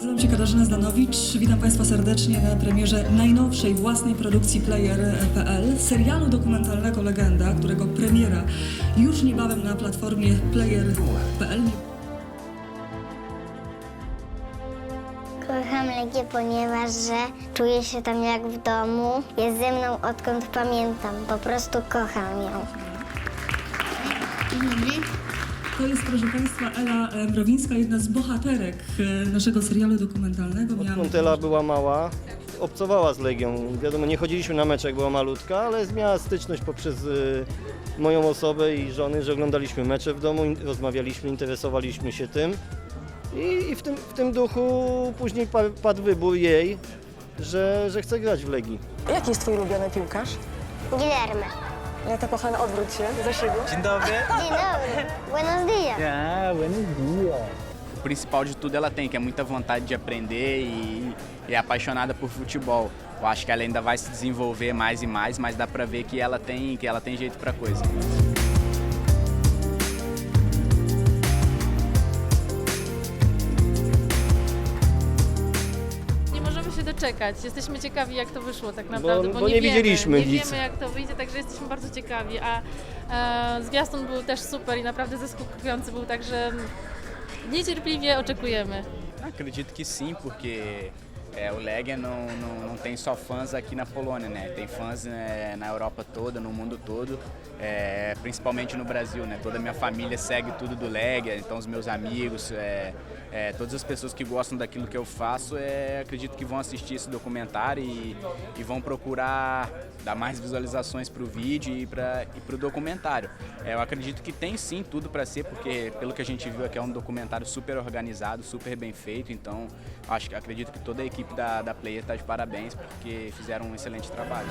się Katarzyna Zdanowicz. Witam Państwa serdecznie na premierze najnowszej własnej produkcji Player.pl, serialu dokumentalnego Legenda, którego premiera już niebawem na platformie Player.pl. Kocham Legię, ponieważ że czuję się tam jak w domu. Jest ze mną odkąd pamiętam. Po prostu kocham ją. To jest, proszę Państwa, Ela e, Mrowińska, jedna z bohaterek e, naszego serialu dokumentalnego. Miałam- Odkąd Ela była mała, obcowała z Legią. Wiadomo, nie chodziliśmy na mecze, jak była malutka, ale miała styczność poprzez y, moją osobę i żony, że oglądaliśmy mecze w domu, rozmawialiśmy, interesowaliśmy się tym. I, i w, tym, w tym duchu później pa, padł wybór jej, że, że chce grać w Legii. Jaki jest twój ulubiony piłkarz? Guilherme. Ja to kochany, odwróć się, za siebie. Dzień dobry. Dzień dobry. Buenos dias. Ah, buenos dias. O principal de tudo ela tem, que é muita vontade de aprender e, e é apaixonada por futebol. Eu acho que ela ainda vai se desenvolver mais e mais, mas dá pra ver que ela tem, que ela tem jeito pra coisa. Się doczekać. Jesteśmy ciekawi, jak to wyszło tak naprawdę. bo nie wiemy, widzieliśmy Nie nic. wiemy, jak to wyjdzie, także jesteśmy bardzo ciekawi. A e, zwiastun był też super i naprawdę zaskakujący był, także niecierpliwie oczekujemy. Acredito que sim, porque é, o Legia não, não, não tem só fãs aqui na Polônia, né? Tem fãs né, na Europa toda, no mundo todo, é, principalmente no Brasil, né? Toda a minha família segue tudo do Legia, então os meus amigos, é, é, todas as pessoas que gostam daquilo que eu faço, é, acredito que vão assistir esse documentário e, e vão procurar dar mais visualizações para o vídeo e para o documentário. É, eu acredito que tem sim tudo para ser, porque pelo que a gente viu aqui é um documentário super organizado, super bem feito, então acho acredito que toda a equipe da, da Player está de parabéns porque fizeram um excelente trabalho.